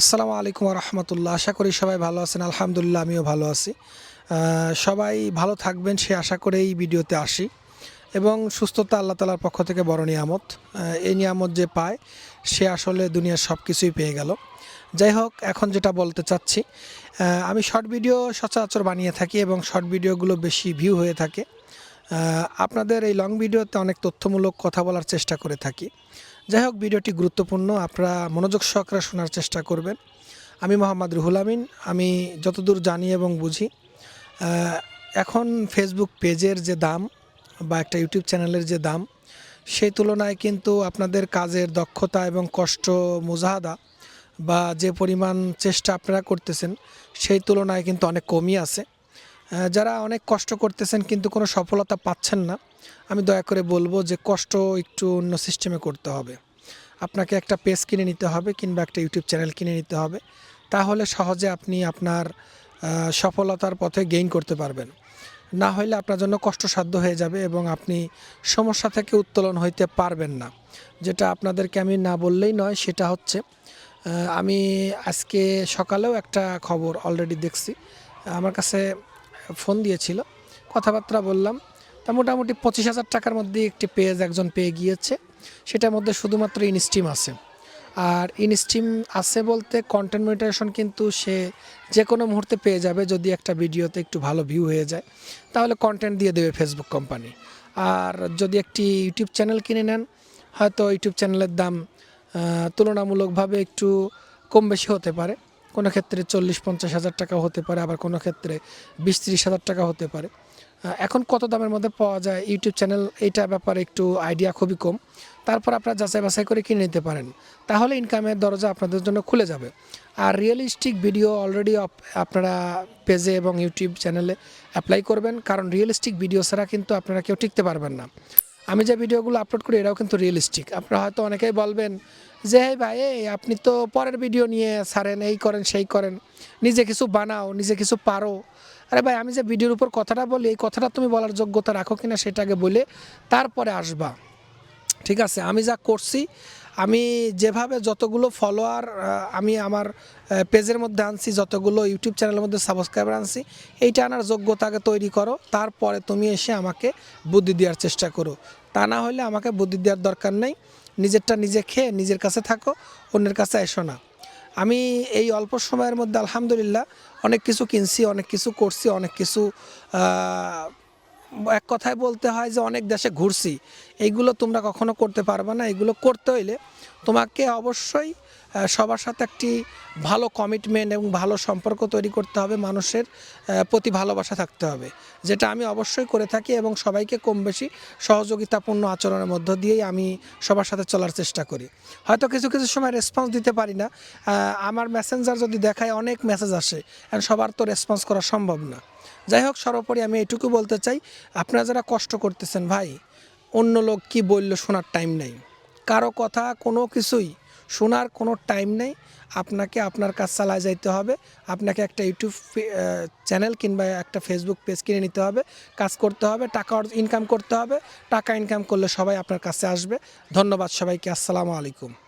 আসসালামু আলাইকুম রহমতুল্লাহ আশা করি সবাই ভালো আছেন। আলহামদুলিল্লাহ, আমিও ভালো আছি। সবাই ভালো থাকবেন সে আশা করে এই ভিডিওতে আসি। এবং সুস্থতা আল্লাহ তালার পক্ষ থেকে বড় নিয়ামত। এই নিয়ামত যে পায়, সে আসলে দুনিয়ার সব কিছুই পেয়ে গেল। যাই হোক, এখন যেটা বলতে চাচ্ছি আমি শর্ট ভিডিও সচরাচর বানিয়ে থাকি এবং শর্ট ভিডিওগুলো বেশি ভিউ হয়ে থাকে। আপনাদের এই লং ভিডিওতে অনেক তথ্যমূলক কথা বলার চেষ্টা করে থাকি। যাই হোক, ভিডিওটি গুরুত্বপূর্ণ। আপনারা মনোযোগ সহকারে শোনার চেষ্টা করবেন। আমি মোহাম্মদ রুহুল আমিন। আমি যতদূর জানি এবং বুঝি এখন ফেসবুক পেজের যে দাম বা একটা ইউটিউব চ্যানেলের যে দাম, সেই তুলনায় কিন্তু আপনাদের কাজের দক্ষতা এবং কষ্ট মুজাহাদা বা যে পরিমাণ চেষ্টা আপনারা করতেছেন, সেই তুলনায় কিন্তু অনেক কমই আছে। যারা অনেক কষ্ট করতেছেন কিন্তু কোনো সফলতা পাচ্ছেন না আমি দয়া করে বলব যে কষ্ট একটু অন্য সিস্টেমে করতে হবে। আপনাকে একটা পেজ কিনে নিতে হবে কিংবা একটা ইউটিউব চ্যানেল কিনে নিতে হবে। তাহলে সহজে আপনি আপনার সফলতার পথে গেইন করতে পারবেন। না হলে আপনার জন্য কষ্টসাধ্য হয়ে যাবে এবং আপনি সমস্যা থেকে উত্তোলন হইতে পারবেন না। যেটা আপনাদেরকে আমি না বললেই নয়, সেটা হচ্ছে আমি আজকে সকালেও একটা খবর অলরেডি দেখছি। আমার কাছে ফোন দিয়েছিল। কথাবার্তা বললাম তা মোটামুটি পঁচিশ হাজার টাকার মধ্যে একটি পেজ একজন পেয়ে গিয়েছে। সেটার মধ্যে শুধুমাত্র ইনস্টিম আছে। আর ইনস্টিম আছে বলতে কন্টেন্ট মনিটাইজেশন কিন্তু সে যে কোনো মুহূর্তে পেয়ে যাবে যদি একটা ভিডিওতে একটু ভালো ভিউ হয়ে যায়। তাহলে কন্টেন্ট দিয়ে দেবে ফেসবুক কোম্পানি আর যদি একটি ইউটিউব চ্যানেল কিনে নেন, হয়তো ইউটিউব চ্যানেলের দাম তুলনামূলকভাবে একটু কম বেশি হতে পারে। কোনো ক্ষেত্রে চল্লিশ পঞ্চাশ হাজার টাকা হতে পারে, আবার কোনো ক্ষেত্রে বিশ ত্রিশ হাজার টাকা হতে পারে। এখন কত দামের মধ্যে পাওয়া যায় ইউটিউব চ্যানেল? এইটা ব্যাপারে একটু আইডিয়া খুবই কম। তারপর আপনারা যাচাই বাছাই করে কিনে নিতে পারেন। তাহলে ইনকামের দরজা আপনাদের জন্য খুলে যাবে। আর রিয়েলিস্টিক ভিডিও অলরেডি আপনারা পেজে এবং ইউটিউব চ্যানেলে অ্যাপ্লাই করবেন। কারণ রিয়েলিস্টিক ভিডিও ছাড়া কিন্তু আপনারা কেউ টিকতে পারবেন না। আমি যে ভিডিওগুলো আপলোড করি, এরাও কিন্তু রিয়েলিস্টিক আপনারা হয়তো অনেকেই বলবেন যে এই ভাই আপনি তো পরের ভিডিও নিয়ে ছাড়েন, এই করেন, সেই করেন। নিজে কিছু বানাও, নিজে কিছু পারো। আরে ভাই, আমি যে ভিডিওর উপর কথাটা বলি, এই কথাটা তুমি বলার যোগ্যতা রাখো কিনা সেটাকে বলে তারপরে আসবা। ঠিক আছে, আমি যা করছি, আমি যেভাবে যতগুলো ফলোয়ার আমি আমার পেজের মধ্যে আনছি, যতগুলো ইউটিউব চ্যানেলের মধ্যে সাবস্ক্রাইবার আনছি, এইটা আনার যোগ্যতাকে তৈরি করো, তারপরে তুমি এসে আমাকে বুদ্ধি দেওয়ার চেষ্টা করো। তা না হলে আমাকে বুদ্ধি দেওয়ার দরকার নেই, নিজেরটা নিজে খেয়ে নিজের কাছে থাকো, অন্যের কাছে এসো না। আমি এই অল্প সময়ের মধ্যে আলহামদুলিল্লাহ অনেক কিছু কিনছি অনেক কিছু করছি অনেক কিছু এক কথায় বলতে হয় যে অনেক দেশে ঘুরছি, এইগুলো তোমরা কখনো করতে পারবে না। এগুলো করতে হইলে তোমাকে অবশ্যই সবার সাথে একটি ভালো কমিটমেন্ট এবং ভালো সম্পর্ক তৈরি করতে হবে, মানুষের প্রতি ভালোবাসা থাকতে হবে, যেটা আমি অবশ্যই করে থাকি এবং সবাইকে কম বেশি সহযোগিতাপূর্ণ আচরণের মধ্য দিয়েই আমি সবার সাথে চলার চেষ্টা করি। হয়তো কিছু কিছু সময় রেসপন্স দিতে পারি না আমার মেসেঞ্জার যদি দেখায় অনেক মেসেজ আসে সবার তো রেসপন্স করা সম্ভব না। যাই হোক, সর্বোপরি আমি এটুকু বলতে চাই, আপনারা যারা কষ্ট করতেছেন ভাই, অন্য লোক কি বলল শোনার টাইম নেই। কারও কথা, কোনো কিছুই শোনার কোনো টাইম নেই। আপনাকে আপনার কাজ চালায় যাইতে হবে। আপনাকে একটা ইউটিউব চ্যানেল কিংবা একটা ফেসবুক পেজ কিনে নিতে হবে। কাজ করতে হবে, টাকা ইনকাম করতে হবে। টাকা ইনকাম করলে সবাই আপনার কাছে আসবে। ধন্যবাদ সবাইকে। আসসালামু আলাইকুম।